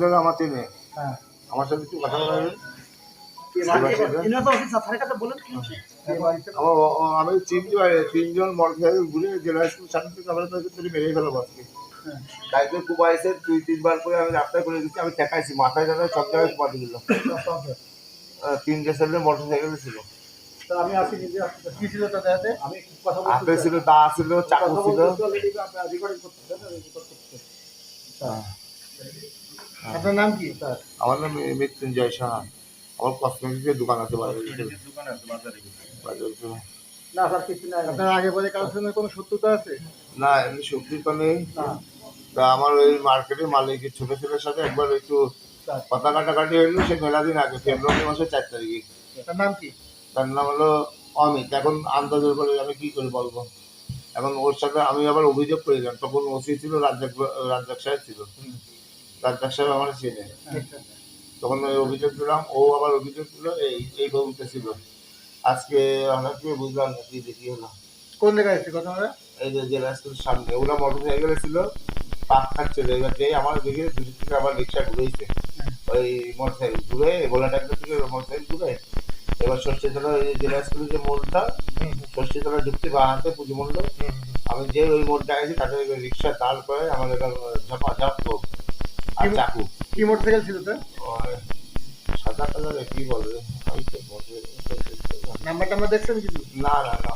দাদা আমার চেনে হ্যাঁ। আমার সাথে একটু কথা বলবেন আমি তিনজন তিনজন মোটরসাইকেল ঘুরে জেলা স্কুল সামনে মেরে বাসকে হ্যাঁ। দুই তিনবার করে আমি রাস্তায় করে দিচ্ছি আমি ঠেকাইছি মাথায় সব জায়গায় দিল। ছেলে মোটরসাইকেল ছিল। তো আমি আসি নিজে আসছি কি ছিল তাদের হাতে? আমি কথা বলতে ছিল দা ছিল চাকু ছিল। রেকর্ডিং করতে রেকর্ড করতে আপনার নাম কি? স্যার আমার নাম মৃত্যুঞ্জয় সাহা। আমার কসমেটিক্সের দোকান আছে বাজারে বাজারে। না স্যার কিছু নাই। আপনার আগে পরে কারোর সঙ্গে কোনো শত্রুতা আছে? না এমনি সত্যি তো নেই তা আমার ওই মার্কেটের মালিকের ছোট ছেলের সাথে একবার একটু কথা কাটাকাটি হইল সে মেলা দিন আগে ফেব্রুয়ারি মাসের চার তারিখে। তার নাম কি? তার নাম হলো অমিত। এখন আন্দাজের করে আমি কি করে বলব? এখন ওর সাথে আমি আবার অভিযোগ করেছিলাম তখন ওসি ছিল রাজ্জাক রাজ্জাক সাহেব ছিল। রাজ্জাক সাহেব আমার চেনে। তখন ওই অভিযোগ দিলাম ও আবার অভিযোগ দিল এই এই বলতে ছিল। আজকে অনেকে বুঝলাম না কি দেখি হলো। কোন জায়গায় এসেছে ঘটনাটা এই যে জেলা স্কুলের সামনে। ওরা মোটর সাইকেলে ছিল পাক খাচ্ছিল এবার যেই আমার দিকে দুদিক থেকে আবার রিক্সা ঘুরেছে ওই মোটর সাইকেল ঘুরে গোলাটাকে থেকে মোটর সাইকেল ঘুরে এবার ষষ্ঠীতলা ওই জেলা স্কুলের যে মোড়টা ষষ্ঠীতলা ঢুকতে বা হাতে পুজো মণ্ডল আমি যে ওই মোড়টা গেছি তাদের রিক্সা করে আমার এটা ঝাপা ঝাপ চাকু। কি মোটরসাইকেল ছিল স্যার সাদা কালারের কি বলবে আমার নাম্বার টাম্বার দেখছেন কিছু? না না না।